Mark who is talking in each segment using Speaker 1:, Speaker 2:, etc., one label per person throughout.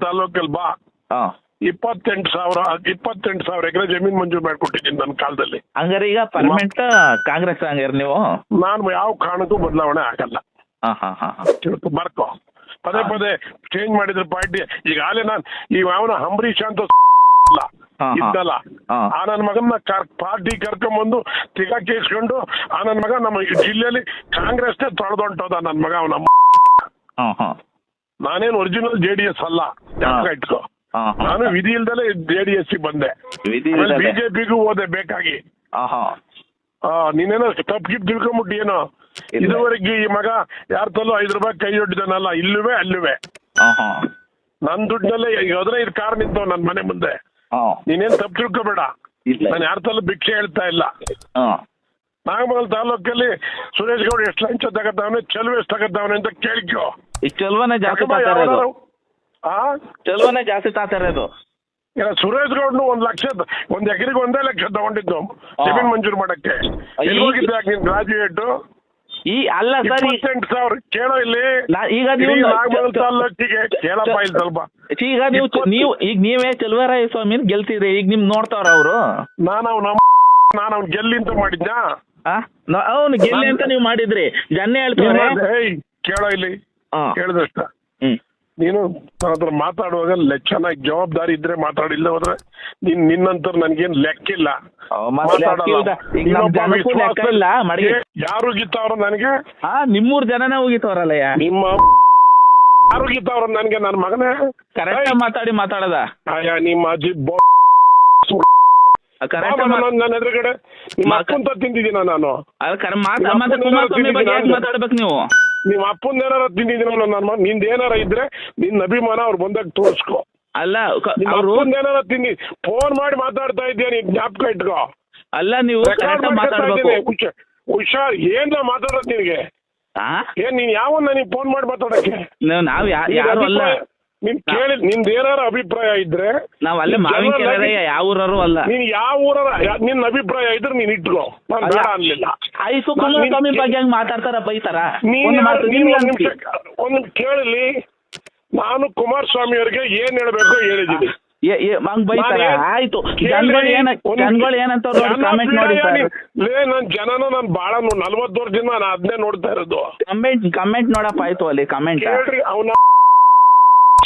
Speaker 1: ತಾಲೂಕಲ್ಲಿ ಬಾ.
Speaker 2: ಹಾ.
Speaker 1: ಇಪ್ಪತ್ತೆಂಟು ಸಾವಿರ ಇಪ್ಪತ್ತೆಂಟು ಸಾವಿರ ಎಕರೆ ಜಮೀನು ಮಂಜೂರು ಮಾಡಿಕೊಟ್ಟಿದ್ದೀನಿ ನನ್ನ ಕಾಲದಲ್ಲಿ.
Speaker 2: ಹಂಗಾರೆ ಈಗ ಪರ್ಮನೆಂಟ್ ಕಾಂಗ್ರೆಸ್ ಹಂಗಾರೆ ನೀವು?
Speaker 1: ನಾನು ಯಾವ ಕಾರಣಕ್ಕೂ ಬದಲಾವಣೆ ಆಗಲ್ಲ.
Speaker 2: ಹಾ ಹಾ ಹಾ ಹಾ.
Speaker 1: ತಿಳ್ಕೊ ಬರ್ಕೋ. ಪದೇ ಪದೇ ಚೇಂಜ್ ಮಾಡಿದ್ರೆ ಪಾರ್ಟಿ ಈಗ ಆಲೇ ನಾನು ಈಗ ಅವನ ಅಂಬರೀಷ್ ಅಂತ ಅಲ್ಲ
Speaker 2: ಹಾ, ಹಾ.
Speaker 1: ಇದ್ದಲ್ಲ.
Speaker 2: ಹಾ.
Speaker 1: ಆ ನನ್ನ ಮಗನ್ನ ಕರ್ ಪಾರ್ಟಿ ಕರ್ಕೊಂಬಂದು ತಿಗಾ ಕೇಸ್ಕೊಂಡು ಆ ನನ್ನ ಮಗ ನಮ್ಮ ಈ ಜಿಲ್ಲೆಯಲ್ಲಿ ಕಾಂಗ್ರೆಸ್ನೇ ತೊಳೆದೊಂಟೋದ ನನ್ನ ಮಗ ಅವನ
Speaker 2: ಹಾ ಹಾ.
Speaker 1: ನಾನೇನು ಒರಿಜಿನಲ್ ಜೆ ಡಿ ಎಸ್ ಅಲ್ಲ. ಜ್ಞಾಪಕ ಇಟ್ಕೋ
Speaker 2: ಹಾ ಹಾ.
Speaker 1: ನಾನು ವಿಧಿ ಇಲ್ದಲೆ ಜೆ ಡಿ ಎಸ್ ಬಂದೆ.
Speaker 2: ವಿಧಿ ಇಲ್ಲದೆ.
Speaker 1: ಬಿಜೆಪಿಗೂ ಹೋದೆ ಬೇಕಾಗಿ. ಆ, ನೀನೇನೋ ತಪ್ಪಿಗೆ ತಿಳ್ಕೊಂಬಿಟ್ಟು ಏನೋ. ಇದುವರೆಗೆ ಈ ಮಗ ಯಾರ ತಲೋ ಐದು ರೂಪಾಯಿ ಕೈ ಹೊಡ್ಡಿದಾನಲ್ಲ ಇಲ್ಲುವೆ ಅಲ್ಲುವೆ. ನನ್ ದುಡ್ಡಲ್ಲೇ ಈಗ ಇದ್ ಕಾರ್ ನಿಂತವ್ ನನ್ ಮನೆ ಮುಂದೆ. ನೀನೇನ್ ತಪ್ಪು ತಿಳ್ಕೊಬೇಡ. ನಾನು ಯಾರ ತಲೂ ಭಿಕ್ಷೆ ಹೇಳ್ತಾ ಇಲ್ಲ. ನಾಗಮಂಗಲ್ ತಾಲೂಕಲ್ಲಿ ಸುರೇಶ್ ಗೌಡ ಎಷ್ಟು ಲಂಚ ತಗತ್ತವನೆ ಚೆಲುವೆ ಎಷ್ಟು ತಗತ್ತವನೆ ಅಂತ ಕೇಳ್ಕೋ.
Speaker 2: ಚಲುವನೆ ಜಾಸ್ತಿ
Speaker 1: ಆ?
Speaker 2: ಚಲುವನೆ ಜಾಸ್ತಿ ತಾತಾರೆ ಅದು.
Speaker 1: ಇಲ್ಲ ಸುರೇಶ್ ಗೌಡ್ನು ಒಂದ್ ಲಕ್ಷ ಒಂದ್ ಎಕರೆಗೆ ಒಂದೇ ಲಕ್ಷ ತಗೊಂಡಿದ್ದು. ಜಮೀನ್ ಮಂಜೂರು ಮಾಡಕ್ಕೆ. ಹೋಗಿದ್ದೆ ನೀನ್ ಗ್ರಾಜುಯೇಟ್
Speaker 2: ಈ ಅಲ್ಲ ಸರ್
Speaker 1: ಇಪ್ಪತ್ತೆಂಟು ಸಾವಿರ. ಕೇಳೋ ಇಲ್ಲಿ.
Speaker 2: ಈಗ
Speaker 1: ಕೇಳಪ್ಪ ಇಲ್ಲಿ ಸ್ವಲ್ಪ.
Speaker 2: ಈಗ ನೀವು ನೀವು ಈಗ ನೀವೇ ಚಲುವರಾಯ ಸ್ವಾಮಿ ಗೆಲ್ತಿದ್ರಿ. ಈಗ ನಿಮ್ ನೋಡ್ತಾವ್ರ ಅವರು?
Speaker 1: ನಾನು ಅವ್ನ ನಾನು ಅವ್ನ ಗೆಲ್ಲಿ ಅಂತ ಮಾಡಿದ್ನಾ?
Speaker 2: ಅವನು ಗೆಲ್ಲಿ ಅಂತ ನೀವು ಮಾಡಿದ್ರಿ. ಜನ ಹೇಳ್ತೀವಿ
Speaker 1: ಏಯ್ ಕೇಳೋ ಇಲ್ಲಿ. ಕೇಳಿದಷ್ಟ
Speaker 2: ಹ್ಮ್.
Speaker 1: ನೀನು ಅದ್ರ ಹತ್ರ ಮಾತಾಡುವಾಗ ಚೆನ್ನಾಗಿ ಜವಾಬ್ದಾರಿ ಇದ್ರೆ ಮಾತಾಡಿಲ್ಲ ಹೋದ್ರೆ ನೀನ್ ನಿನ್ನಂತರ ನನ್ಗೇನ್ ಲೆಕ್ಕಿಲ್ಲ. ಯಾರು ಗೀತಾವ್ರ ನನಗೆ?
Speaker 2: ನಿಮ್ಮೂರ್ ಜನನೇ ಹೋಗಿತ್ತವ್ರಲ್ಲಯ್ಯ
Speaker 1: ನಿಮ್ಮ ಯಾರು ಗೀತಾವ್ರ ನನ್ಗೆ ನನ್ನ ಮಗನೇ?
Speaker 2: ಕರೆಕ್ಟ್ ಮಾತಾಡಿ ಮಾತಾಡದ.
Speaker 1: ಅಯ್ಯ ನಿಮ್ಮ ಅಜ್ಜಿ ನನ್ನ ಎದುರುಗಡೆ. ನಿಮ್ಮ ತಿಂದಿದ್ದೀನ ನಾನು. ನಾನು.
Speaker 2: ಮಾತಾಡ್ಬೇಕು ನೀವು?
Speaker 1: ನಿಮ್ಮ ಅಪ್ಪನ ಏನಾರ ತಿಂದಿದ್ದೀನ ನನ್ನ ನಿಂದ ಏನಾರ ಇದ್ರೆ ನಿನ್ನ ಅಭಿಮಾನ ಅವ್ರು ಬಂದಾಗ ತೋರ್ಸ್ಕೋ.
Speaker 2: ಅಲ್ಲ ಅವರು
Speaker 1: ಏನಾರ ತಿಂದಿ ಫೋನ್ ಮಾಡಿ ಮಾತಾಡ್ತಾ ಇದ್ದೀಯ ನೀನ್ ಜ್ಞಾಪಕ ಇಟ್ಕೋ.
Speaker 2: ಅಲ್ಲ ನೀವು
Speaker 1: ಹುಷಾರ್ ಏನ್ ಮಾತಾಡೋದ್ ನಿನಗೆ? ಏನ್ ನೀನ್ ಯಾವ ನೀನ್ ಫೋನ್ ಮಾಡಿ ಮಾತಾಡಕ್ಕೆ?
Speaker 2: ನಾವ್ ಯಾರು ಅಲ್ಲ.
Speaker 1: ನೀನ್ ಕೇಳಿ ನಿಮ್ದು ಏನಾರ ಅಭಿಪ್ರಾಯ ಇದ್ರೆ
Speaker 2: ನಾವ್ ಅಲ್ಲೇ ಮಾವಿನ ಕೆರೆ ಯಾವ ಊರರು ಅಲ್ಲ.
Speaker 1: ನೀನ್ ಯಾವ ಊರ ಯಾ- ನಿನ್ ಅಭಿಪ್ರಾಯ ಇದ್ರೆ ನೀನ್ ಇಟ್ಕೋ. ನಾನ್ ಬೇಡ ಅನ್ಲಿಲ್ಲ. ನಿನ್
Speaker 2: ಕುಮಾರಸ್ವಾಮಿ ಬಗ್ಗೆ ಹೆಂಗ್ ಮಾತಾಡ್ತಾರ ಬೈತಾರ ಒಂದು
Speaker 1: ಕೇಳಲಿ. ನಾನು ಕುಮಾರಸ್ವಾಮಿ ಅವ್ರಿಗೆ ಏನ್ ಹೇಳ್ಬೇಕು ಹೇಳಿದೀನಿ
Speaker 2: ಹಂಗ್ ಬೈತಾರ? ಆಯ್ತು. ಜನಗಳು ಏನ ಜನಗಳು ಏನಂತ ಕಾಮೆಂಟ್ ನೋಡಿ
Speaker 1: ನೀನ್. ಜನನ ನಾನ್ ಬಹಳ ನಲ್ವತ್ತು ವರ್ಷದಿಂದ ನಾನು ಅದನ್ನೇ ನೋಡ್ತಾ ಇರೋದು.
Speaker 2: ಕಮೆಂಟ್ ಕಮೆಂಟ್ ನೋಡಪ್ಪ ಆಯ್ತು ಅಲ್ಲಿ ಕಮೆಂಟ್
Speaker 1: ಅವನ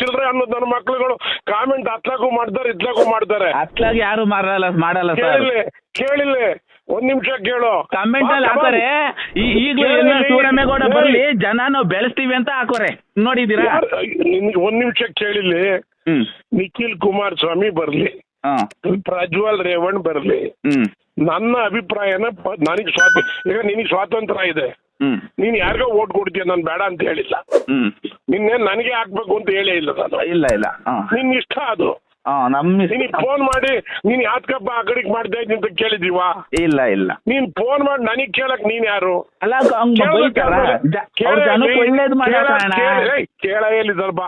Speaker 1: ಚಿಲ್ಡ್ರೆ ಅನ್ನೋದು ನನ್ನ ಮಕ್ಳುಗಳು ಕಾಮೆಂಟ್ ಹತ್ಲಾಗೂ ಮಾಡ್ತಾರೆ ಇತ್ಲಾಗೂ ಮಾಡ್ತಾರೆ.
Speaker 2: ಅತ್ಲಾಗಿ ಯಾರು ಮಾಡಲ್ಲ ಮಾಡಲ್ಲ ಸರ್
Speaker 1: ಕೇಳಿಲ್ಲ ಕೇಳಿಲ್ಲ ಒಂದ್ ನಿಮಿಷ ಕೇಳು.
Speaker 2: ಕಮೆಂಟ್ ಅಲ್ಲಿ ಹಾಕೋರೆ ಈಗಲೂ
Speaker 1: ಕೇಳಿ.
Speaker 2: ಬರ್ಲಿ ಜನ ನಾವು ಬೆಳೆಸ್ತೀವಿ ಅಂತ ಹಾಕೋರೆ. ನೋಡಿದೀರಾ
Speaker 1: ಒಂದ್ ನಿಮಿಷ ಕೇಳಿಲ್ಲ. ನಿಖಿಲ್ ಕುಮಾರ್ ಸ್ವಾಮಿ
Speaker 2: ಬರ್ಲಿ.
Speaker 1: ಪ್ರಜ್ವಲ್ ರೇವಣ್ ಬರ್ಲಿ.
Speaker 2: ಹ್ಮ್.
Speaker 1: ನನ್ನ ಅಭಿಪ್ರಾಯನ ನನಗೆ ಸ್ವಾತ ಈಗ ನಿನಗೆ ಸ್ವಾತಂತ್ರ್ಯ ಇದೆ. ನೀನ್ ಯಾರಿಗೋ ಓಟ್ ಕೊಡ್ತೀಯ ನಾನು ಬೇಡ ಅಂತ ಹೇಳಿಲ್ಲ. ನಿನ್ನೆ ನನಗೆ ಹಾಕ್ಬೇಕು ಅಂತ ಹೇಳೇ ಇಲ್ಲ ನಾನು.
Speaker 2: ಇಲ್ಲ ಇಲ್ಲ.
Speaker 1: ನಿನ್ ಇಷ್ಟ ಅದು. ನಿನಗೆ ಫೋನ್ ಮಾಡಿ ನೀನ್ ಯಾತ್ಕಪ್ಪ ಆ ಕಡೆಗೆ ಮಾಡ್ತಾ ಇದ್ದೀನಿ ಅಂತ ಕೇಳಿದೀವಾ
Speaker 2: ಇಲ್ಲ ಇಲ್ಲ.
Speaker 1: ನೀನ್ ಫೋನ್ ಮಾಡಿ ನನಗ್ ಕೇಳಕ್ ನೀನ್ ಯಾರು. ಕೇಳ ಹೇಳಿ ಸ್ವಲ್ಪ.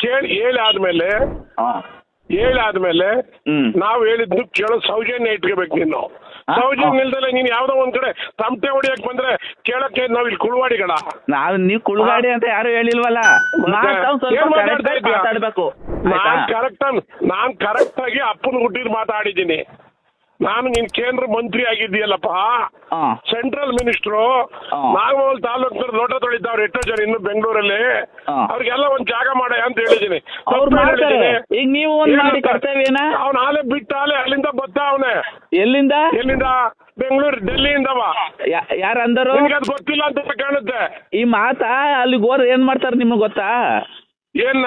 Speaker 1: ಕೇಳಿ ಹೇಳಿ ಆದ್ಮೇಲೆ
Speaker 2: ಹಾ
Speaker 1: ನಾವು ಹೇಳಿದ್ದು ಕೇಳೋ ಸೌಜನ್ಯ ಇಟ್ಕೋಬೇಕು ನೀನು? ಸೌಜನ್ಯ ಇಲ್ದಲ್ಲ ನೀನ್ ಯಾವ್ದೋ ಒಂದ್ ಕಡೆ ತಮಟೆ ಹೊಡಿಯಕ್ ಬಂದ್ರೆ ಕೇಳಕ್ಕೆ ನಾವ್ ಇಲ್ಲಿ ಕುಳುವಾಡಿಗಳ.
Speaker 2: ನಾವ್ ನೀವ್ ಕುಳ್ಗಾಡಿ ಅಂತ ಯಾರು ಹೇಳಿಲ್ವಲ್ಲ? ಮಾತಾಡ್ಬೇಕು.
Speaker 1: ನಾನ್ ಕರೆಕ್ಟ್ ನಾನ್ ಕರೆಕ್ಟ್ ಆಗಿ ಅಪ್ಪನ ಹುಟ್ಟಿದ್ ಮಾತಾಡಿದ್ದೀನಿ. ನಾನು ನೀನ್ ಕೇಂದ್ರ ಮಂತ್ರಿ ಆಗಿದ್ದೀಯಲ್ಲಪ್ಪ.
Speaker 2: ಹಾ.
Speaker 1: ಸೆಂಟ್ರಲ್ ಮಿನಿಸ್ಟ್ರು
Speaker 2: ಹಾ.
Speaker 1: ತಾಲೂಕ್ ತಾಲೂಕು ಲೋಟ ತೊಳಿತಾವ್ರು ಎಷ್ಟೋ ಜನ ಇನ್ನು ಬೆಂಗಳೂರಲ್ಲಿ.
Speaker 2: ಹಾ.
Speaker 1: ಅವ್ರಿಗೆಲ್ಲ ಒಂದ್ ಜಾಗ ಮಾಡ ಅಂತ ಹೇಳಿದೀನಿ
Speaker 2: ಅವ್ರು ಮಾಡ್ತಾರೆ. ಈಗ ನೀವು ಒಂದ್ ಮಾಡಿ ಕರ್ತವ್ಯನ
Speaker 1: ಅವ್ನ ಆಲೆ ಬಿಟ್ಟ ಆಲೆ ಅಲ್ಲಿಂದ ಬತ್ತ ಅವನೇ.
Speaker 2: ಎಲ್ಲಿಂದ?
Speaker 1: ಎಲ್ಲಿಂದ? ಬೆಂಗಳೂರು ಡೆಲ್ಲಿಯಿಂದವ.
Speaker 2: ಯಾ- ಯಾರ್ ಅಂದರು?
Speaker 1: ನಿನ್ಗೆ ಅದು ಗೊತ್ತಿಲ್ಲ ಅಂತ ಕಾಣುತ್ತೆ.
Speaker 2: ಈ ಮಾತಾ ಅಲ್ಲಿಗೆ ಹೋದ್ರೆ ಏನ್ ಮಾಡ್ತಾರೆ ನಿಮ್ಗೆ ಗೊತ್ತಾ?
Speaker 1: ಏನ್ನ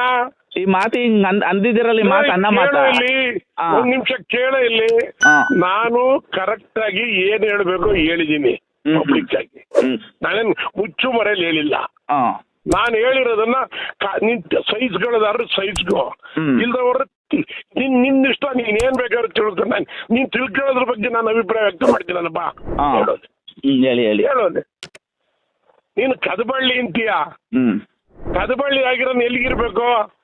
Speaker 2: ಈ ಮಾತು ಹಿಂಗ್ ಅಂದ್- ಅಂದಿದಿರಲ್ಲ ಈ ಮಾತು ಅನ್ನ ಮಾತ?
Speaker 1: ಕೇಳು ಇಲ್ಲಿ.
Speaker 2: ಹಾ.
Speaker 1: ಒಂದ್ ನಿಮಿಷ ಕೇಳ ಇಲ್ಲಿ. ನಾನು ಕರೆಕ್ಟ್ ಆಗಿ ಏನ್ ಹೇಳ್ಬೇಕು ಹೇಳಿದೀನಿ
Speaker 2: ಹ್ಮ್.
Speaker 1: ಪಬ್ಲಿಕ್ ಆಗಿ
Speaker 2: ಹ್ಮ್.
Speaker 1: ನಾನೇನ್ ಹುಚ್ಚು ಮರೆಯಲ್ಲಿ ಹೇಳಿಲ್ಲ. ನಾನು ಹೇಳಿರೋದನ್ನ ಕ- ನಿನ್ ಗಳದಾರ ಸೈಜ್ಗೋ
Speaker 2: ಹ್ಮ್.
Speaker 1: ಇಲ್ದವ್ರ ನಿನ್ ನಿನ್ ಇಷ್ಟ ನೀನ್ ಏನ್ ಬೇಕಾದ್ರೂ ತಿಳ್ಕೊ. ನಾನು ನೀನ್ ತಿಳ್ಕೊಳ್ಳೋದ್ರ ಬಗ್ಗೆ ನಾನು ಅಭಿಪ್ರಾಯ ವ್ಯಕ್ತ ಮಾಡ್ತೀನಲ್ಲ
Speaker 2: ಬಾ.
Speaker 1: ಹೇಳೋದು.
Speaker 2: ಹ್ಮ್ ಹೇಳಿ ಹೇಳಿ.
Speaker 1: ಹೇಳೋದು. ನೀನು ಕದಬಳ್ಳಿ ಅಂತೀಯ?
Speaker 2: ಹ್ಮ್.
Speaker 1: ಕದಬಳ್ಳಿ ಆಗಿರೋ ಎಲ್ಲಿಗಿರ್ಬೇಕು?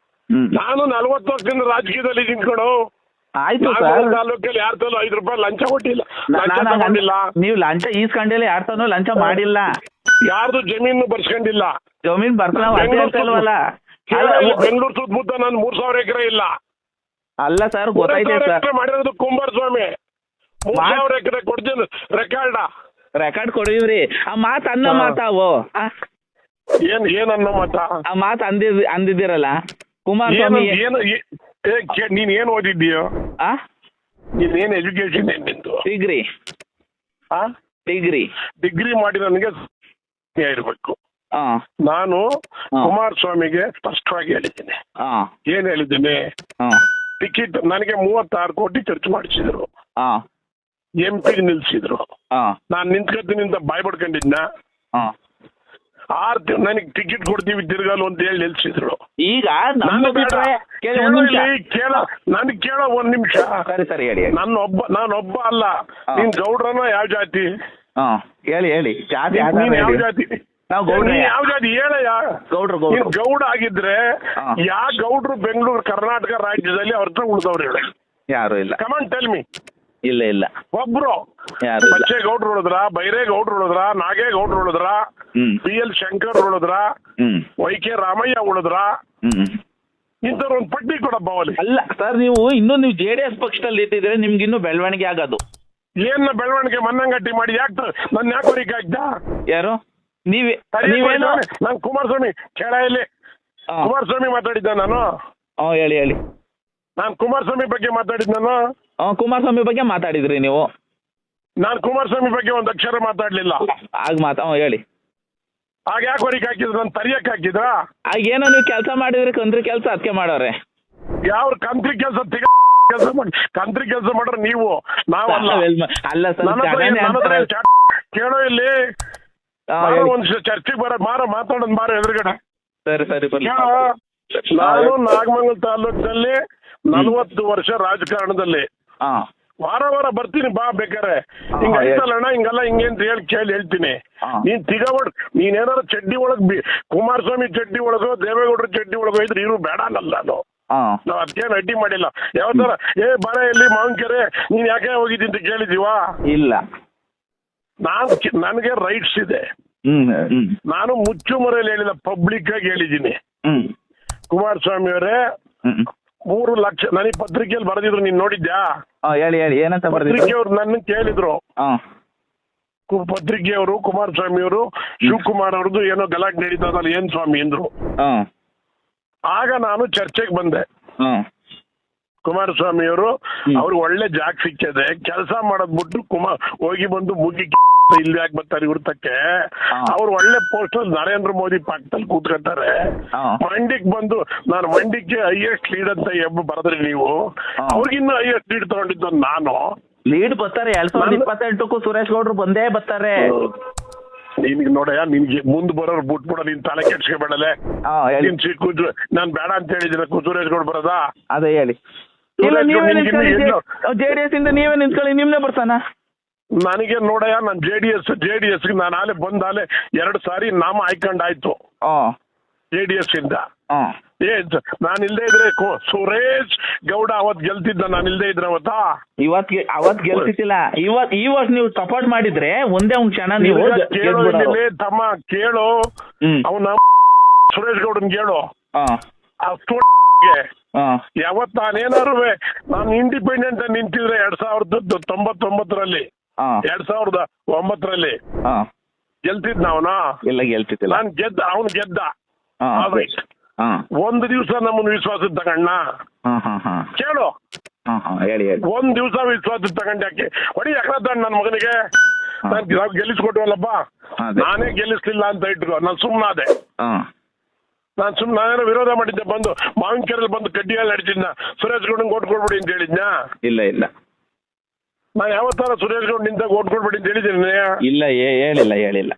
Speaker 1: ನಾನು ನಲ್ವತ್ತು ವರ್ಷದಿಂದ ರಾಜಕೀಯದಲ್ಲಿ ನಿಂತ್ಕೊಡು
Speaker 2: ಆಯ್ತು ಸರ್.
Speaker 1: ತಾಲೂಕಲ್ಲಿ ಯಾರ ತಾನು ಐದು ರೂಪಾಯಿ ಲಂಚ ಕೊಟ್ಟಿಲ್ಲ. ಲಂಚ
Speaker 2: ನಾನು
Speaker 1: ತಗೊಂಡಿಲ್ಲ.
Speaker 2: ನೀವು ಲಂಚ ಈಸ್ಕೊಂಡಿಲ್ಲ ಯಾರ್ ತಾನು ಲಂಚ ಮಾಡಿಲ್ಲ.
Speaker 1: ಯಾರ್ದು ಜಮೀನು ಬರ್ಸ್ಕೊಂಡಿಲ್ಲ.
Speaker 2: ಜಮೀನ್ ಬರ್ತಾನಲ್ವಲ್ಲ ಅದೇ
Speaker 1: ಬೆಂಗಳೂರು
Speaker 2: ಅಲ್ಲ,
Speaker 1: ಸುತ್ತಮುತ್ತ ನಾನು ಮೂರ್ ಸಾವಿರ ಎಕರೆ ಇಲ್ಲ.
Speaker 2: ಅಲ್ಲ ಸರ್
Speaker 1: ಗೊತ್ತಾಯ್ತು
Speaker 2: ಗೊತ್ತೈತೆ ಸರ್.
Speaker 1: ಎಕರೆ ಮಾಡಿರೋದು ಕುಂಬಾರಸ್ವಾಮಿ ಮೂರ್ ಸಾವಿರ ಎಕರೆ ಕೊಡ್ತೀನಿ. ರೆಕಾರ್ಡ
Speaker 2: ರೆಕಾರ್ಡ್ ಕೊಡಿವ್ರಿ. ಆ ಮಾತು ಅನ್ನ
Speaker 1: ಹಾ.
Speaker 2: ಮಾತಾವು ಆ,
Speaker 1: ಏನ್ ಏನ್ ಅನ್ನ ಮತ?
Speaker 2: ಆ ಮಾತು ಅಂದಿದ್ ಅಂದಿದ್ದೀರಲ್ಲ? ಕುಮಾರಸ್ವಾಮಿ
Speaker 1: ಏನು ನೀನ್ ಏನ್ ಓದಿದ್ದೀಯೋ?
Speaker 2: ಆ?
Speaker 1: ನೀನ್ ಏನ್ ಎಜುಕೇಶನ್ ಏನ್ ನಿಂದು?
Speaker 2: ಡಿಗ್ರಿ.
Speaker 1: ಆ?
Speaker 2: ಡಿಗ್ರಿ.
Speaker 1: ಡಿಗ್ರಿ ಮಾಡಿ ನನಗೆ ಇರ್ಬೇಕು. ನಾನು. ಕುಮಾರಸ್ವಾಮಿಗೆ ಸ್ಪಷ್ಟವಾಗಿ ಹೇಳಿದ್ದೀನಿ. ಏನ್ ಹೇಳಿದ್ದೀನಿ? ಟಿಕೆಟ್ ನನಗೆ ಮೂವತ್ತಾರು ಕೋಟಿ ಖರ್ಚು ಮಾಡಿಸಿದ್ರು. ಎಂ ಪಿ ನಿಲ್ಸಿದ್ರು. ನಾನು ನಿಂತ್ಕೊತೀನಿ ಅಂತ ಬಾಯ್ ಪಡ್ಕೊಂಡಿದ್ನ. ಆರ್ ನನಗೆ ಟಿಕೆಟ್ ಕೊಡ್ತೀವಿ ತಿರ್ಗಲು ಅಂತ ಹೇಳಿ ನಿಲ್ಸಿದ್ರು.
Speaker 2: ಈಗ. ಅಭಿಪ್ರಾಯ ಕೇಳಿ ನಿಮಿಷ.
Speaker 1: ಇಲ್ಲಿ, ಕೇಳು ನನ್ ಕೇಳ ಒಂದ್ ನಿಮಿಷ.
Speaker 2: ಸರಿ ಸರಿ ಹೇಳಿ ಒಬ್ಬ
Speaker 1: ನನ್ನೊಬ್ಬ ನಾನೊಬ್ಬ ಅಲ್ಲ. ನೀನ್ ಗೌಡ್ರನ ಯಾವ ಜಾತಿ?
Speaker 2: ಹೇಳಿ ಹೇಳಿ. ಜಾತಿ
Speaker 1: ನೀನ್- ಯಾವ ಜಾತಿ?
Speaker 2: ನಾವು
Speaker 1: ಗೌಡ ಯಾವ ಜಾತಿ? ಹೇಳಯ್ಯ.
Speaker 2: ಗೌಡ್ರು ಗೌಡ್ರು.
Speaker 1: ಗೌಡ ಆಗಿದ್ರೆ. ಯಾ ಗೌಡ್ರು ಬೆಂಗಳೂರು ಕರ್ನಾಟಕ ರಾಜ್ಯದಲ್ಲಿ ಅವ್ರ ಹತ್ರ ಉಳಿದವ್ರು ಹೇಳಿ.
Speaker 2: ಯಾರು ಇಲ್ಲ.
Speaker 1: ಕಮನ್ ಟೆಲ್ ಮಿ
Speaker 2: ಇಲ್ಲ ಇಲ್ಲ.
Speaker 1: ಒಬ್ರು.
Speaker 2: ಯಾರು ಇಲ್ಲ.
Speaker 1: ಬಚ್ಚೆ ಗೌಡ್ರು ಉಳಿದ್ರ ಬೈರೇ ಗೌಡ್ರು ಉಳಿದ್ರ ನಾಗೇ ಗೌಡ್ರು ಉಳಿದ್ರ? ಪಿ ಎಲ್ ಶಂಕರ್ ಉಳಿದ್ರ
Speaker 2: ಹ್ಮ್.
Speaker 1: ವೈ ಕೆ ರಾಮಯ್ಯ ಉಳಿದ್ರ
Speaker 2: ಹ್ಮ್.
Speaker 1: ಇಂಥವ್ರ ಒಂದು ಪಟ್ಟಿ ಕೊಡಪ್ಪ ಅವಲಿ
Speaker 2: ಅಲ್ಲ ಸರ್ ನೀವು ಇನ್ನೂ ನೀವು ಜೆ ಡಿ ಎಸ್ ಪಕ್ಷದಲ್ಲಿ ಇಟ್ಟಿದ್ರೆ ನಿಮ್ಗೆ ಇನ್ನೂ ಬೆಳವಣಿಗೆ ಆಗೋದು.
Speaker 1: ಏನ್ ಬೆಳವಣಿಗೆ ಮನ್ನಂಗಟ್ಟಿ ಮಾಡಿ ಯಾಕೆ ನನ್ನ ಯಾಕೆ ಹೊರಿಕೆ ಹಾಕ್ದ
Speaker 2: ಯಾರು? ನೀವೇ ನೀವೇನು
Speaker 1: ನಾನು ಕುಮಾರಸ್ವಾಮಿ ಕೇಳ ಇಲ್ಲಿ. ಕುಮಾರಸ್ವಾಮಿ ಮಾತಾಡಿದ್ದ ನಾನು?
Speaker 2: ಹಾ ಹೇಳಿ ಹೇಳಿ.
Speaker 1: ನಾನು ಕುಮಾರಸ್ವಾಮಿ ಬಗ್ಗೆ ಮಾತಾಡಿದ್ ನಾನು?
Speaker 2: ಹಾ ಕುಮಾರಸ್ವಾಮಿ ಬಗ್ಗೆ ಮಾತಾಡಿದ್ರಿ ನೀವು.
Speaker 1: ನಾನು ಕುಮಾರಸ್ವಾಮಿ ಬಗ್ಗೆ ಒಂದು ಅಕ್ಷರ ಮಾತಾಡ್ಲಿಲ್ಲ.
Speaker 2: ಆಗ ಮಾತಾ ಹೇಳಿ.
Speaker 1: ಆಗ ಯಾಕೆ ಹೊರಿಕೆ ಹಾಕಿದ್ರು? ನಾನು ತರಿಯಕ್ಕೆ ಹಾಕಿದ್ರಾ?
Speaker 2: ಆಗ ಏನೋ ನೀವು ಕೆಲಸ ಮಾಡಿದ್ರಿ ಕಂದ್ರಿ ಕೆಲಸ ಅದಕ್ಕೆ ಮಾಡೋರೆ.
Speaker 1: ಯಾವ ಕಂತ್ರಿ ಕೆಲಸ ಕೆಲಸ ಮಾಡಿ ಕಂತ್ರಿ ಕೆಲಸ ಮಾಡ್ರೆ ನೀವು ನಾವಲ್ಲ.
Speaker 2: ನಾವೆಲ್ ಅಲ್ಲ ಸರ್
Speaker 1: ನನ್ನ ಹತ್ರ ಏನ್- ನನ್ನ ಹತ್ರ ಏನ್ ಚಾ- ಕೇಳೋ ಇಲ್ಲಿ. ಆ,
Speaker 2: ಹೇಳಿ.
Speaker 1: ಒಂದ್ ಚರ್ಚೆಗೆ ಬರ ಮಾರ ಮಾತಾಡೋದ್ ಮಾರ ಎದುರುಗಡೆ.
Speaker 2: ಸರಿ ಸರಿ ಬರ್ಲಿ
Speaker 1: ಕೇಳೋ? ನಾನು ನಾಗಮಂಗಲ ತಾಲೂಕಿನಲ್ಲಿ ನಲವತ್ತು ವರ್ಷ ರಾಜಕಾರಣದಲ್ಲಿ.
Speaker 2: ಹಾ
Speaker 1: ವಾರ ವಾರ ಬರ್ತೀನಿ ಬಾ ಬೇಕಾರೆ ಹಿಂಗ. ಐತಲ್ಲಣ್ಣ ಹಿಂಗಲ್ಲ ಹಿಂಗೇಂತ ಹೇಳಿ ಕೇಳಿ ಹೇಳ್ತೀನಿ. ನೀನ್ ತಿಗಬಡ್ ನೀನೇನಾರ ಚಡ್ಡಿ ಒಳಗ್ ಕುಮಾರಸ್ವಾಮಿ ಚಡ್ಡಿ ಒಳಗೋ ದೇವೇಗೌಡರ ಚಡ್ಡಿ ಒಳಗೋ ಇದ್ರೆ ಇವ್ರು ಬೇಡ ಅನ್ನಲ್ಲ ನಾನು.
Speaker 2: ಹಾ.
Speaker 1: ನಾವ್ ಅದೇನ್ ಅಡ್ಡಿ ಮಾಡಿಲ್ಲ. ಯಾವ ತರ ಏ ಬರ ಎಲ್ಲಿ ಮಾವಿನಕೆರೆ ನೀನ್ ಯಾಕೆ ಹೋಗಿದ್ದಿ ಅಂತ ಕೇಳಿದೀವಾ
Speaker 2: ಇಲ್ಲ.
Speaker 1: ನಾನ್ ನನಗೆ ರೈಟ್ಸ್ ಇದೆ. ನಾನು ಮುಚ್ಚು ಮರೆಯಲ್ಲಿ ಹೇಳಿಲ್ಲ ಪಬ್ಲಿಕ್ ಆಗಿ ಹೇಳಿದ್ದೀನಿ. ಕುಮಾರಸ್ವಾಮಿ ಅವರೇ ಮೂರು ಲಕ್ಷ ನನಗೆ ಪತ್ರಿಕೆಯಲ್ಲಿ ಬರೆದಿದ್ರು ನೀನ್ ನೋಡಿದ್ಯಾ?
Speaker 2: ಹಾ ಹೇಳಿ ಹೇಳಿ ಏನಂತ ಬರ್ದಿದ್ರು?
Speaker 1: ಪತ್ರಿಕೆಯವ್ರು ನನ್ನ ಕೇಳಿದ್ರು.
Speaker 2: ಹಾ
Speaker 1: ಕು- ಪತ್ರಿಕೆಯವರು ಕುಮಾರಸ್ವಾಮಿ ಅವರು ಶಿವಕುಮಾರ್ ಅವ್ರದ್ದು ಏನೋ ಗಲಾಟೆ ನಡೀತದಲ್ಲ ಏನ್ ಸ್ವಾಮಿ ಅಂದ್ರು.
Speaker 2: ಹಾ
Speaker 1: ಆಗ ನಾನು ಚರ್ಚೆಗೆ ಬಂದೆ.
Speaker 2: ಹಾ
Speaker 1: ಕುಮಾರಸ್ವಾಮಿ ಅವರು. ಅವ್ರಿಗೆ ಒಳ್ಳೆ ಜಾಗ ಸಿಕ್ಕಿದೆ. ಕೆಲಸ ಮಾಡೋದ್ ಬಿಟ್ಟು ಕುಮಾರ್ ಹೋಗಿ ಬಂದು ಮುಗಿ ಇಲ್ಲಿ ಯಾಕೆ ಬರ್ತಾರೆ
Speaker 2: ಇವ್ರತಕ್ಕೆ.
Speaker 1: ಅವ್ರು ಒಳ್ಳೆ ಪೋಸ್ಟ್ ನರೇಂದ್ರ ಮೋದಿ ಪಕ್ಕದಲ್ಲಿ ಕೂತ್ಕೊಂತಾರೆ
Speaker 2: ಮಂಡಿಗ್
Speaker 1: ಮಂಡಿಕ್ ಬಂದು ನಾನು ಮಂಡಿಕ್ಕೆ ಹೈಯೆಸ್ಟ್ ಲೀಡ್ ಅಂತ ಎಬ್ಬ ಬರದ್ರಿ ನೀವು. ಅವ್ರಿಗಿನ್ನೂ ಹೈಯೆಸ್ಟ್ ಲೀಡ್ ತಗೊಂಡಿದ್ದು ನಾನು.
Speaker 2: ಲೀಡ್ ಬರ್ತಾರೆ. ಎರಡ್ ಸಾವಿರದ ಇಪ್ಪತ್ತೆಂಟಕ್ಕೂ ಸುರೇಶ್ ಗೌಡ್ರು ಬಂದೇ ಬರ್ತಾರೆ.
Speaker 1: ನಿನ್ಗೆ ನೋಡಯ್ಯ ನಿನ್ಗೆ ಮುಂದ್ ಬರೋರು ಬಿಟ್ಬಿಡ ನಿನ್ ತಲೆ ಕೆಡ್ಸ್ಕೊಬೇಡಲೆ. ನಿನ್ ಬೇಡ ಅಂತ ಹೇಳಿದಿನ ಸುರೇಶ್ ಗೌಡ್ ಬರೋದಾ?
Speaker 2: ಅದೇ ಹೇಳಿ. ಇಲ್ಲ ನೀವೇ ನಿಂತ್ಕೊಳ್ಳಿ
Speaker 1: ನಿಮ್ಗೆ ಎಲ್ಲೋ-
Speaker 2: ಜೆ ಡಿ ಎಸ್ ಇಂದ ನೀವೇ ನಿಂತ್ಕೊಳ್ಳಿ ನಿಮ್ನೆ ಬರ್ತಾನ?
Speaker 1: ನನಗೆ ನೋಡಯ್ಯ ನಾನು J D S J D S ನಾನು ಆಲೆ ಬಂದಾಲೆ ಎರಡು ಸಾರಿ ನಾಮ ಆಯ್ಕೊಂಡಾಯ್ತು
Speaker 2: ಆ.
Speaker 1: ಜೆ ಡಿ ಎಸ್ ಇಂದ. ನಾನು ಇಲ್ದೇ ಇದ್ರೆ ಸುರೇಶ್ ಗೌಡ ಅವತ್ ಗೆಲ್ತಿದ್ದ ನಾನು ಇಲ್ದೇ ಇದ್ರೆ ಅವತ್ತಾ?
Speaker 2: ಇವತ್ ಅವತ್ ಗೆಲ್ತಿಲ್ಲ ಇವತ್ ಈ ವರ್ಷ ನೀವು ಸಪೋರ್ಟ್ ಮಾಡಿದ್ರೆ ಒಂದೇ ಒಂದ್ ಕ್ಷಣ ನೀವು
Speaker 1: ತಮ್ಮ ಕೇಳು. ಅವನ ಸುರೇಶ್ ಗೌಡನ್ ಕೇಳು. ಆ. ಸ್ಟೂಡೆಂಟ್ಗೆ ಯಾವತ್ ನಾನೇನಾರು ನಾನು ಇಂಡಿಪೆಂಡೆಂಟ್ ನಿಂತಿದ್ರೆ ಎರಡ್ ಸಾವಿರದ ತೊಂಬತ್ತೊಂಬತ್ತರಲ್ಲಿ ಎರಡ್ ಸಾವಿರದ ಒಂಬತ್ತರಲ್ಲಿ. ಗೆಲ್ತಿದ್ ಅವನ
Speaker 2: ಇಲ್ಲ ಗೆಲ್ತಿತ್ತಿಲ್ಲ
Speaker 1: ನಾನು ಗೆದ್ದ ಅವನು ಗೆದ್ದ. ಒಂದ್ ದಿವಸ ನಮ್ಮನ್ನು ವಿಶ್ವಾಸ ತಗೊಂಡ
Speaker 2: ಹಾ
Speaker 1: ಕೇಳು.
Speaker 2: ಹೇಳಿ
Speaker 1: ಒಂದ್ ದಿವಸ ವಿಶ್ವಾಸ ತಗೊಂಡು ಯಾಕೆ? ಹೊಡಿ ಯಾಕಂತ ನನ್ನ ಮಗನಿಗೆ. ನಾನು ಗೆಲ್ಲಿಸ್ಕೊಟ್ವಲ್ಲಪ್ಪ? ನಾನೇ ಗೆಲ್ಲಿಸ್ಲಿಲ್ಲ ಅಂತ ಇಟ್ರು. ನಾನು ಸುಮ್ಮನಾದೆ ನಾನು ಸುಮ್ಮನೆ ನಾನೇನೋ ವಿರೋಧ ಮಾಡಿದ್ದೆ ಬಂದು ಮಾವಿನ ಕೆರೆಯಲ್ಲಿ ಬಂದು ಕಡ್ಡಿಯಲ್ಲಿ ನಡೀತಿದ್ನ. ಸುರೇಶ್ ಗೌಡಂಗೆ ಓಟ್ ಕೊಡ್ಬಿಡಿ ಅಂತ ಹೇಳಿದ್ನಾ?
Speaker 2: ಇಲ್ಲ ಇಲ್ಲ.
Speaker 1: ನಾನು ಯಾವತ್ತಾರ ಸುರೇಶ್ ಗೌಡ್ ನಿಂತಾಗ ಓಟ್ ಕೊಡ್ಬಿಡಿ ಅಂತ ಹೇಳಿದ್ದೀನಿ
Speaker 2: ಇಲ್ಲ ಏ- ಹೇಳಿಲ್ಲ ಹೇಳಿಲ್ಲ.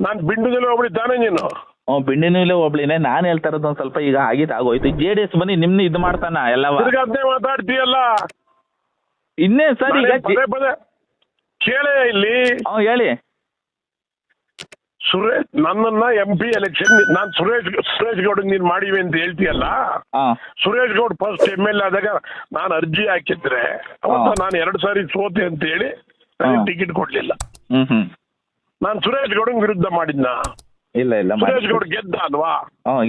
Speaker 1: ನಾನು ಬಿಂಡುದಲ್ಲಿ ಹೋಗ್ಬಿಡಿ ತಾನೇ ನೀನು?
Speaker 2: ಹ್ಞೂ ಬಿಂಡಿನೂ ಒಬ್ಳಿನೇ ನಾನು ಹೇಳ್ತಾ ಇರೋದು ಒಂದ್ ಸ್ವಲ್ಪ ಈಗ ಆಗಿದ್ದು ಆಗೋಯ್ತು. ಜೆ ಡಿ ಎಸ್ ಬನ್ನಿ ನಿಮ್ನ ಇದು ಮಾಡ್ತಾನ ಎಲ್ಲವ.
Speaker 1: ತಿರ್ಗಾ ಅದ್ನೇ ಮಾತಾಡ್ತೀಯಲ್ಲ?
Speaker 2: ಇನ್ನೇ ಸರಿ ಈಗ
Speaker 1: ನಾನೇ ಪದೇ ಪದೇ ಕೇಳೇ ಇಲ್ಲಿ.
Speaker 2: ಹೇಳಿ.
Speaker 1: ಸುರೇಶ್ ನನ್ನನ್ನ ಎಂ ಪಿ ಎಲೆಕ್ಷನ್ ನಾನು ಸುರೇಶ್ ಸುರೇಶ್ ಗೌಡ್ ನೀನ್ ಮಾಡಿವಿ ಅಂತ ಹೇಳ್ತೀಯಲ್ಲ? Suresh Gowda first M L ಆದಾಗ ನಾನು ಅರ್ಜಿ ಹಾಕಿದ್ರೆ ಅವತ್ತ. ನಾನು ಎರಡು ಸಾರಿ ಸೋತೆ ಅಂತ ಹೇಳಿ. ಟಿಕೆಟ್ ಕೊಡ್ಲಿಲ್ಲ. ನಾನು ಸುರೇಶ್ ಗೌಡನ್ ವಿರುದ್ಧ ಮಾಡಿದ್ನ?
Speaker 2: ಇಲ್ಲ ಇಲ್ಲ
Speaker 1: ಸುರೇಶ್ ಗೌಡ ಗೆದ್ದ ಅಲ್ವಾ?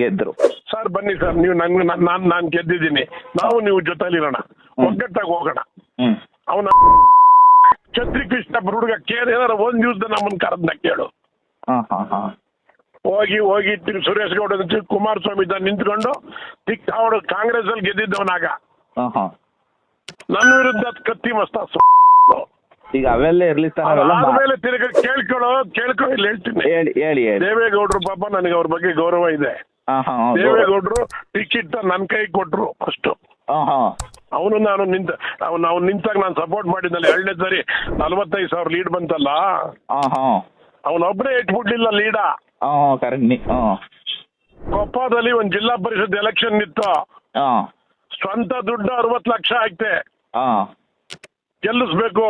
Speaker 2: ಗೆದ್ರು.
Speaker 1: ಸರ್ ಬನ್ನಿ ಸರ್ ನೀವು ನನ್ಗೆ ನಾನು ನಾನು ಗೆದ್ದಿದ್ದೀನಿ. ನಾವು ನೀವು ಜೊತೆಲಿರೋಣ ಒಗ್ಗಟ್ಟಾಗಿ ಹೋಗೋಣ. ಅವನ ಛತ್ರಿ ಕೃಷ್ಣ ಹುಡುಗ ಕೇಳಿ ಏನಾರ ಒಂದ್ ದಿವಸ ನಮ್ಮನ್ನ ಕರೆದ್ನ ಕೇಳು. ಹೋಗಿ ಹೋಗಿ ಸುರೇಶ್ ಗೌಡ ಕುಮಾರಸ್ವಾಮಿ ಇದ್ದ ನಿಂತ್ಕೊಂಡು ತಿಕ್ ಅವಳು ಕಾಂಗ್ರೆಸ್ ಅಲ್ಲಿ ಗೆದ್ದಿದ್ದವನಾಗ ನನ್ನ ವಿರುದ್ಧ ಕತ್ತಿ ಮಸ್ತ
Speaker 2: ಈಗ ಅವೆಲ್ಲ ಇರ್ಲಿ
Speaker 1: ಆಮೇಲೆ ತಿರುಗ ಕೇಳ್ಕೊಳ್ಳೋ ಕೇಳ್ಕೊ ಇಲ್ಲಿ ಹೇಳ್ತೀನಿ.
Speaker 2: ಹೇಳಿ ಹೇಳಿ
Speaker 1: ದೇವೇಗೌಡರು ಪಾಪ ನನಗೆ ಅವ್ರ ಬಗ್ಗೆ ಗೌರವ ಇದೆ. ದೇವೇಗೌಡರು ಟಿಕೆಟ್ ನನ್ನ ಕೈ ಕೊಟ್ರು
Speaker 2: ಫಸ್ಟ್
Speaker 1: ಅವನು ನಾನು ನಿಂತ ಅವ್ನು ಅವ್ನು ನಿಂತಾಗ ನಾನು ಸಪೋರ್ಟ್ ಮಾಡಿದ್ನಲ್ಲ ಎರಡನೇ ಸರಿ ನಲ್ವತ್ತೈದು ಸಾವಿರ ಲೀಡ್ ಬಂತಲ್ಲ. ಅವನೊಬ್ಬನೇ ಇಟ್ಬಿಡ್ಲಿಲ್ಲ ಲೀಡ.
Speaker 2: ಕರೆಕ್ಟ್
Speaker 1: ಕೊಪ್ಪದಲ್ಲಿ ಒಂದ್ ಜಿಲ್ಲಾ ಪರಿಷತ್ ಎಲೆಕ್ಷನ್
Speaker 2: ಇತ್ತು.
Speaker 1: ಸ್ವಂತ ದುಡ್ಡು ಅರವತ್ ಲಕ್ಷ ಆಯ್ತೆ. ಗೆಲ್ಲಿಸ್ಬೇಕು.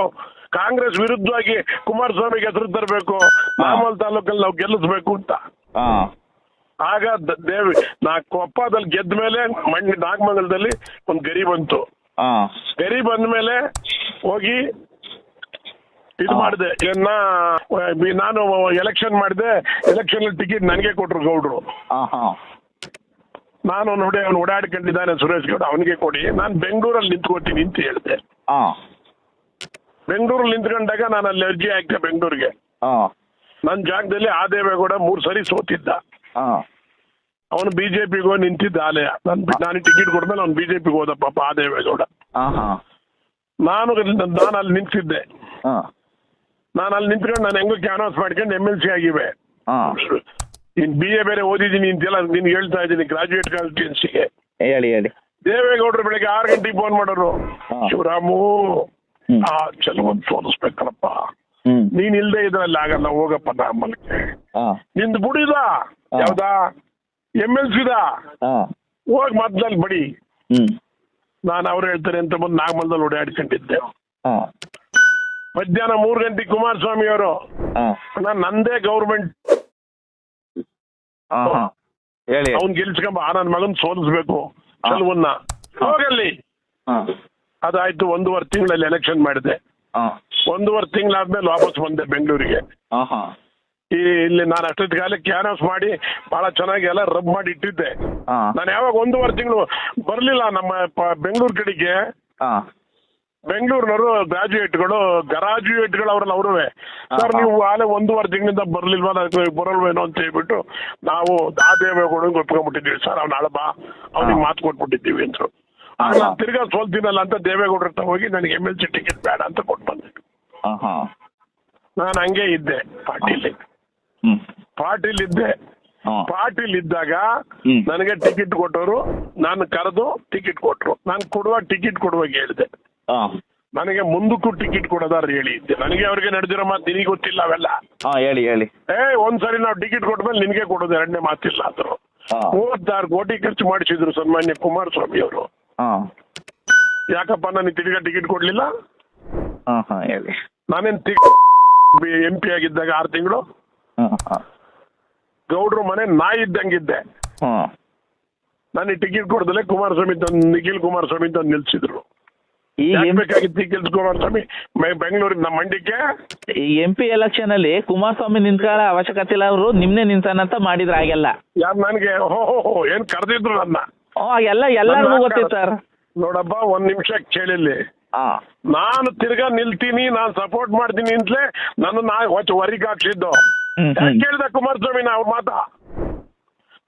Speaker 1: ಕಾಂಗ್ರೆಸ್ ವಿರುದ್ಧವಾಗಿ ಕುಮಾರಸ್ವಾಮಿಗೆ ಹೆಸರು ತರಬೇಕು. ನಾಮಲ್ ತಾಲೂಕಲ್ಲಿ ನಾವು ಗೆಲ್ಲಿಸ್ಬೇಕು ಅಂತ. ಆಗ ದೇವಿ ನಾ ಕೊಪ್ಪದಲ್ಲಿ ಗೆದ್ದ ಮೇಲೆ ಮಣ್ಣಿ ನಾಗಮಂಗಲದಲ್ಲಿ ಒಂದು ಗರಿ ಬಂತು. ಗರಿ ಬಂದ ಮೇಲೆ ಹೋಗಿ ಇದು. ಮಾಡಿದೆ. ಬಿ- ನಾನು ಎಲೆಕ್ಷನ್ ಮಾಡಿದೆ ಎಲೆಕ್ಷನ್ ಟಿಕೆಟ್ ನನಗೆ ಕೊಟ್ರು ಗೌಡ್ರು. ನಾನು ನೋಡಿ ಅವ್ನು ಓಡಾಡ್ಕೊಂಡಿದ್ದಾನೆ ಸುರೇಶ್ ಗೌಡ ಅವನಿಗೆ ಕೊಡಿ. ನಾನು ಬೆಂಗಳೂರಲ್ಲಿ ನಿಂತ್ಕೊತೀನಿ ಅಂತ ಹೇಳಿದೆ. ಬೆಂಗಳೂರಲ್ಲಿ ನಿಂತ್ಕೊಂಡಾಗ ನಾನು ಅಲ್ಲಿ ಅರ್ಜಿ ಹಾಕ್ತೆ ಬೆಂಗಳೂರಿಗೆ. ನನ್ನ ಜಾಗದಲ್ಲಿ ಆ ದೇವೇಗೌಡ ಮೂರು ಸರಿ ಸೋತಿದ್ದ. ಅವನು ಬಿಜೆಪಿಗೋ ನಿಂತಿದ್ದ ಆಲಯ. ನನ್ ನಾನು ಟಿಕೆಟ್ ಕೊಡ್ಮೇಲೆ ಅವ್ನು ಬಿಜೆಪಿಗೆ ಹೋದ ಪಾಪ ಆ ದೇವೇಗೌಡ ನಾನು ನಾನು ಅಲ್ಲಿ ನಿಂತಿದ್ದೆ. ನಾನು ಅಲ್ಲಿ ನಿಂತ್ಕೊಂಡು ನಾನು ಹೆಂಗೋ ಕ್ಯಾನ್ವಾಸ್ ಮಾಡ್ಕೊಂಡು ಎಂ ಎಲ್ ಸಿ ಆಗಿವೆ.
Speaker 2: ನೀನ್
Speaker 1: ಇನ್ ಬಿ ಎ ಬೇರೆ ಓದಿದೀನಿ ಅಂತೆಲ್ಲ ನಿನ್ಗೆ ಹೇಳ್ತಾ ಇದ್ದೀನಿ ಗ್ರಾಜುಯೇಟ್ ಕಾನ್ಸ್ಟಿಟ್ಯೂನ್ಸಿಗೆ
Speaker 2: ಹೇಳಿ ಹೇಳಿ.
Speaker 1: ದೇವೇಗೌಡರು ಬೆಳಿಗ್ಗೆ ಆರು ಗಂಟೆಗೆ ಫೋನ್ ಮಾಡೋರು. ಶಿವರಾಮು. ಆ ಚಲವಂತ ಸೋಲಿಸ್ಬೇಕಲ್ಲಪ್ಪ ನೀನ್ ಇಲ್ದೇ ಇದ್ರಲ್ಲಿ ಆಗಲ್ಲ ಹೋಗಪ್ಪ
Speaker 2: ನಮ್ಮಲ್ಲಿ
Speaker 1: ನಿಂದ್ ಬುಡಿದ. ಯಾವ್ದಾ? ಎಂ ಎಲ್ ಸಿದ ಹೋಗ್ ಮದ್ದಲ್ಲಿ ಬಡಿ. ನಾನು ಅವ್ರು ಹೇಳ್ತಾರೆ ಅಂತ ಬಂದು ನಾಗಮಲ್ದಲ್ಲಿ ಓಡಾಡ್ಕೊಂಡಿದ್ದೆ. ಮಧ್ಯಾಹ್ನ ಮೂರು ಗಂಟೆಗೆ ಕುಮಾರಸ್ವಾಮಿ ಅವರು. ನಾನು ನಂದೇ ಗೌರ್ಮೆಂಟ್
Speaker 2: ಹಾ ಹಾಂ. ಹೇಳಿ.
Speaker 1: ಅವ್ನ್ ಗೆಲ್ಸ್ಕೊಂಬ ಆ ನನ್ನ ಮಗನ್ ಸೋಲಿಸ್ಬೇಕು. ಚೆಲುವನ್ನ. ಹೋಗಲ್ಲಿ.
Speaker 2: ಹಾಂ.
Speaker 1: ಅದಾಯ್ತು ಒಂದೂವರೆ ತಿಂಗಳಲ್ಲಿ ಎಲೆಕ್ಷನ್ ಮಾಡಿದೆ.
Speaker 2: ಹಾಂ.
Speaker 1: ಒಂದೂವರೆ ತಿಂಗಳಾದ್ಮೇಲೆ ವಾಪಸ್ ಬಂದೆ ಬೆಂಗಳೂರಿಗೆ.
Speaker 2: ಹಾಂ ಹಾಂ.
Speaker 1: ಈ ಇಲ್ಲಿ ನಾನು ಅಷ್ಟೊತ್ತು ಕ್ಯಾನ್ ಕ್ಯಾನ್ವಾಸ್ ಮಾಡಿ ಬಹಳ ಚೆನ್ನಾಗಿ ಎಲ್ಲ ರಬ್ ಮಾಡಿ ಇಟ್ಟಿದ್ದೆ.
Speaker 2: ಹಾ.
Speaker 1: ನಾನು ಯಾವಾಗ ಒಂದೂವರೆ ತಿಂಗಳು ಬರಲಿಲ್ಲ ನಮ್ಮ ಪ- ಬೆಂಗಳೂರು ಕಡೆಗೆ.
Speaker 2: ಹಾಂ.
Speaker 1: ಬೆಂಗಳೂರಿನವರು ಗ್ರಾಜುಯೇಟ್ಗಳು ಗ್ರಾಜುಯೇಟ್ಗಳು ಅವ್ರನ್ನ ಅವರುವೆ ಸರ್. ನೀವು ಆಲೆ ಒಂದೂವರೆ ತಿಂಗಳಿಂದ ಬರ್ಲಿಲ್ವಾ? ಬರಲ್ವೇನೋ ಅಂತ ಹೇಳ್ಬಿಟ್ಟು ನಾವು ಆ ದೇವೇಗೌಡಂಗೆ ಒಪ್ಕೊಂಡ್ಬಿಟ್ಟಿದ್ದೀವಿ. ಸರ್ ಅವ್ನ ಅಳಬಾ ಬಾ. ಅವ್ನಿಗೆ. ಮಾತು ಕೊಟ್ಬಿಟ್ಟಿದ್ದೀವಿ ಅಂತ ಆಗ ಸ್ವಲ್ಪ ತಿರ್ಗಾ ಸೋಲ್ತೀನಲ್ಲ ಅಂತ ದೇವೇಗೌಡ್ರ ಹತ್ರ ಹೋಗಿ ನನಗೆ ಎಂ ಎಲ್ ಸಿ ಟಿಕೆಟ್ ಬೇಡ ಅಂತ ಕೊಟ್ಟು ಬಂದೆ. ನಾನು ಹಂಗೆ ಇದ್ದೆ. ಪಾರ್ಟಿಲಿ
Speaker 2: ಪಾಟೀಲ್
Speaker 1: ಪಾರ್ಟಿಲಿ ಇದ್ದೆ ಪಾರ್ಟಿಲ್ ಇದ್ದಾಗ ನನಗೆ ಟಿಕೆಟ್ ಕೊಟ್ಟವರು ನಾನು ಕರೆದು ಟಿಕೆಟ್ ಕೊಟ್ರು. ನಾನು ಕೊಡುವ ಟಿಕೆಟ್ ಕೊಡುವಾಗ ಹೇಳಿದೆ.
Speaker 2: ಹಾಂ
Speaker 1: ನನಗೆ ಮುಂದಕ್ಕೂ ಟಿಕೆಟ್ ಕೊಡೋದಾರ ಹೇಳಿ. ನನಗೆ ಅವ್ರಿಗೆ ನಡೆದಿರೋ ಮಾತು ನಿನಗೆ ಗೊತ್ತಿಲ್ಲ ಅವೆಲ್ಲ.
Speaker 2: ಹಾಂ ಹೇಳಿ ಹೇಳಿ.
Speaker 1: ಏ ಒಂದ್ಸರಿ ನಾವು ಟಿಕೆಟ್ ಕೊಟ್ಮೇಲೆ ನಿನಗೆ ಕೊಡೋದು ಎರಡನೇ ಮಾತಿಲ್ಲ ಅಂದ್ರು
Speaker 2: ಹಾಂ.
Speaker 1: ಮೂವತ್ತಾರು ಕೋಟಿ ಖರ್ಚು ಮಾಡಿಸಿದ್ರು ಸನ್ಮಾನ್ಯ ಕುಮಾರಸ್ವಾಮಿ ಅವರು.
Speaker 2: ಹಾ.
Speaker 1: ಯಾಕಪ್ಪ ನನಗೆ ತಿರ್ಗಾ ಟಿಕೆಟ್ ಕೊಡ್ಲಿಲ್ಲ?
Speaker 2: ಹಾ ಹಾ ಹೇಳಿ.
Speaker 1: ನಾನೇನ್ ಎಂ ಪಿ ಆಗಿದ್ದಾಗ ಆರು ತಿಂಗಳು?
Speaker 2: ಹಾ ಹಾಂ.
Speaker 1: ಗೌಡ್ರು ಮನೆ ನಾ ಇದ್ದಂಗಿದ್ದೆ.
Speaker 2: ಹಾ.
Speaker 1: ನನಗೆ ಟಿಕೆಟ್ ಕೊಡ್ದಲೆ ಕುಮಾರಸ್ವಾಮಿ ತಂದು ನಿಖಿಲ್ ಕುಮಾರಸ್ವಾಮಿ ತಂದು ನಿಲ್ಸಿದ್ರು.
Speaker 2: ಈಗ
Speaker 1: ಬೇಕಾಗಿತ್ತು ನಮ್ಮ ಮಂಡ್ಯಕ್ಕೆ?
Speaker 2: ಈ ಎಂ ಪಿ ಎಲೆಕ್ಷನ್ ಅಲ್ಲಿ ಕುಮಾರಸ್ವಾಮಿ ನಿಂತ್ಕೊಳ್ಳೋ ಅವಶ್ಯಕತೆ ಇಲ್ಲ ಅವರು ನಿಮ್ನೆ ನಿಂತಾನಂತ ಮಾಡಿದ್ರ ಹಾಗೆಲ್ಲ.
Speaker 1: ಯಾರು ನನಗೆ? ಹೋ ಹೋ ಹೋ ಏನ್ ಕರೆದಿದ್ರು ನನ್ನ?
Speaker 2: ಎಲ್ಲ ಎಲ್ಲರಿಗೂ ಗೊತ್ತಿತ್ತು ಸರ್.
Speaker 1: ನೋಡಪ್ಪ ಒಂದ್ ನಿಮಿಷ ಕೇಳಿಲ್ಲಿ. ನಾನು ತಿರ್ಗಾ ನಿಲ್ತೀನಿ ನಾನು ಸಪೋರ್ಟ್ ಮಾಡ್ತೀನಿ ಅಂತಲೇ ನನ್ನ ನಾ ಹೊಚ್ಚ ಹೊರಗೆ ಹಾಕ್ಸಿದ್ದು. ಕೇಳಿದ ಕುಮಾರಸ್ವಾಮಿ ಅವ್ರ ಮಾತಾ?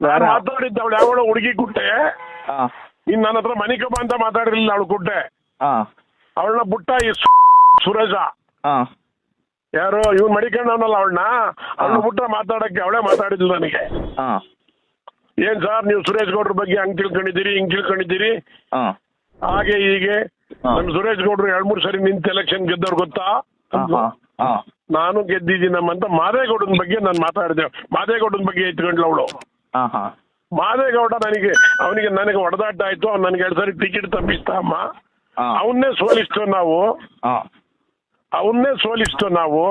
Speaker 1: ನಾನು? ಮಾತಾಡಿದ್ದ ಅವಳು ಯಾವಳು ಹುಡುಗಿ ಕುಟ್ಟೆ.
Speaker 2: ಹಾಂ.
Speaker 1: ಇನ್ ನನ್ನ ಹತ್ರ ಮನಿಕಬ್ಬ ಅಂತ ಮಾತಾಡಿರ್ಲಿಲ್ಲ ಅವಳು ಕುಟ್ಟೆ.
Speaker 2: ಹಾಂ
Speaker 1: ಅವಳನ್ನ ಬುಟ್ಟ ಈ ಸುರೇಶ.
Speaker 2: ಹಾಂ
Speaker 1: ಯಾರು ಇವ್ನು ಮಡಿಕೊಂಡವನಲ್ಲ ಅವಳನ್ನ? ಅವಳನ್ನ ಬುಟ್ಟ ಮಾತಾಡಕ್ಕೆ ಅವಳೇ ಮಾತಾಡಿದ್ಲು ನನಗೆ.
Speaker 2: ಹಾಂ
Speaker 1: ಏನ್ ಸರ್ ನೀವು ಸುರೇಶ್ ಗೌಡ್ರ ಬಗ್ಗೆ ಹಂಗ್ ತಿಳ್ಕೊಂಡಿದ್ದೀರಿ ಹಿಂಗ್ ತಿಳ್ಕೊಂಡಿದ್ದೀರಿ?
Speaker 2: ಹಾಂ
Speaker 1: ಹಾಗೆ ಹೀಗೆ.
Speaker 2: ಹಾ.
Speaker 1: ನಮ್ಮ ಸುರೇಶ್ ಗೌಡ್ರು ಎರಡ್ ಮೂರ್ ಸರಿ ನಿಂತ ಎಲೆಕ್ಷನ್ ಗೆದ್ದವ್ರು ಗೊತ್ತಾ?
Speaker 2: ನಾನು ಗೆದ್ದಿದ್ದೀನಿ ಹಾಂ
Speaker 1: ನಾನು ಗೆದ್ದಿದ್ದೀನಮ್ಮಂತ ಮಾದೇಗೌಡನ ಬಗ್ಗೆ ನಾನು ಮಾತಾಡಿದೆ. ಮಾದೇಗೌಡನ ಬಗ್ಗೆ ಎತ್ಕೊಂಡ್ಲು ಅವಳು.
Speaker 2: ಹಾಂ ಹಾಂ
Speaker 1: ಮಾದೇಗೌಡ ನನಗೆ ಅವನಿಗೆ ನನಗೆ ಹೊಡೆದಾಟ ಆಯ್ತು. ಅವ್ನು ನನಗೆ ಎರಡ್ ಸರಿ ಟಿಕೆಟ್ ತಪ್ಪಿಸ್ತಾ ಅಮ್ಮ. ಅವನ್ನೇ ಸೋಲಿಸ್ತು ನಾವು. ಅವನ್ನೇ ಸೋಲಿಸ್ತು ನಾವು.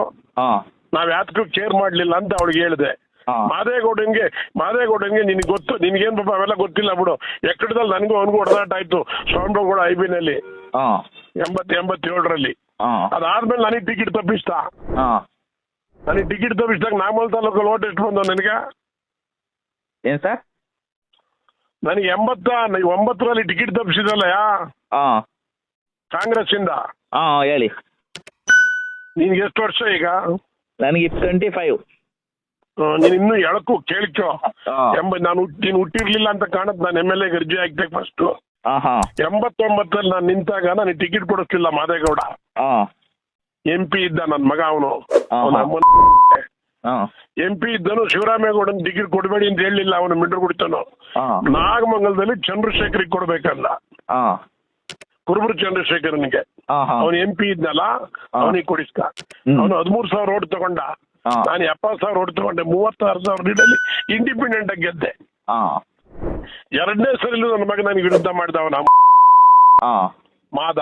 Speaker 1: ನಾವ್ ಯಾತಕ್ಕೂ ಕೇರ್ ಮಾಡ್ಲಿಲ್ಲ ಅಂತ ಅವಳಿಗೆ ಹೇಳಿದೆ.
Speaker 2: ಮಾದೇಗೌಡಂಗೆ
Speaker 1: ಮಾದೇಗೌಡನ್ಗೆ ನಿನಗೆ ಗೊತ್ತು ನಿನ್ಗೇನ್ ಪಾಪ ಅವೆಲ್ಲ ಗೊತ್ತಿಲ್ಲ ಬಿಡು. ಎಕ್ಕಡದಲ್ಲಿ ನನ್ಗೂ ಅವನಿಗೂ ಹೊಡೆದಾಟ ಆಯ್ತು ಸ್ವಾಮಿಗೌಡ ಐ ಬಿ
Speaker 2: ನಲ್ಲಿ
Speaker 1: ಎಂಬತ್ ಎಂಬತ್ತೇಳರಲ್ಲಿ ಅದಾದ್ಮೇಲೆ ನನಗೆ ಟಿಕೆಟ್ ತಪ್ಪಿಸ್ತಾ. ನನಗೆ ಟಿಕೆಟ್ ತಪ್ಪಿಸಿದಾಗ ನಾಮಲ್ ತಾಲೂಕಲ್ಲಿ ಓಟ್ ಎಷ್ಟು ಬಂದ ನನಗೆ?
Speaker 2: ಏನ್ ಸರ್?
Speaker 1: ನನಗೆ ಎಂಬತ್ತ ಒಂಬತ್ತರಲ್ಲಿ ಟಿಕೆಟ್ ತಪ್ಪಿಸಿದಲ್ಲ ಯಾ ಕಾಂಗ್ರೆಸ್ ಇಂದ
Speaker 2: ಹಾಂ ಹೇಳಿ.
Speaker 1: ನಿನ್ಗೆ ಎಷ್ಟು ವರ್ಷ ಈಗ?
Speaker 2: ನನಗೆ ಟ್ವೆಂಟಿ ಫೈವ್
Speaker 1: ಆ, ನೀನ್ ಇನ್ನೂ ಎಳಕು ಕೇಳ್ಕೊ.
Speaker 2: ಹಾಂ.
Speaker 1: ಎಂಬ ನಾನು ಹುಟ್- ನೀನ್ ಹುಟ್ಟಿರ್ಲಿಲ್ಲ ಅಂತ ಕಾಣುತ್ತೆ. ನಾನು ಎಂ ಎಲ್ ಎ ಅರ್ಜಿ ಹಾಕ್ಬೇಕು ಫಸ್ಟ್
Speaker 2: ಹಾಂ ಹಾಂ.
Speaker 1: ಎಂಬತ್ತೊಂಬತ್ತಲ್ಲಿ ನಾನು ನಿಂತಾಗ ನಾನು ಟಿಕೆಟ್ ಕೊಡಿಸ್ಲಿಲ್ಲ ಮಾದೇಗೌಡ.
Speaker 2: ಹಾಂ.
Speaker 1: ಎಂ ಪಿ ಇದ್ದ ನನ್ನ ಮಗ ಅವನು.
Speaker 2: ಅವನ ಹಾಂ.
Speaker 1: ಎಂ ಪಿ ಇದ್ದನು ಶಿವರಾಮೇಗೌಡನ್ ಟಿಕೆಟ್ ಕೊಡಬೇಡಿ ಅಂತ ಹೇಳಿಲ್ಲ. ಅವನು ಮಿಂಡ್ರು ಕುಡಿತಾನು.
Speaker 2: ಹಾಂ.
Speaker 1: ನಾಗಮಂಗಲದಲ್ಲಿ ಚಂದ್ರಶೇಖರಿಗೆ ಕೊಡ್ಬೇಕಲ್ಲ.
Speaker 2: ಹಾಂ.
Speaker 1: ಕುರುಬರು ಚಂದ್ರಶೇಖರನಿಗೆ ಅವನು ಎಂ ಪಿ ಇದ್ನಲ್ಲ ಅವನಿಗೆ ಕೊಡಿಸ್ಕ. ಅವನು ಹದಿಮೂರು ಸಾವಿರ ಓಟ್ ತಗೊಂಡ. ನಾನು ಎಪ್ಪತ್ ಸಾವಿರ ಓಟ್ ತಗೊಂಡೆ ಮೂವತ್ತಾರು ಸಾವಿರ ಲೀಡಲ್ಲಿ ಇಂಡಿಪೆಂಡೆಂಟ್ ಆಗಿ ಗೆದ್ದೆ. ಎರಡನೇ ಸರಿಲೂ ನನ್ನ ಮಗ ನನಗೆ ವಿರುದ್ಧ ಮಾಡಿದ
Speaker 2: ಅವನ
Speaker 1: ಮಾದ.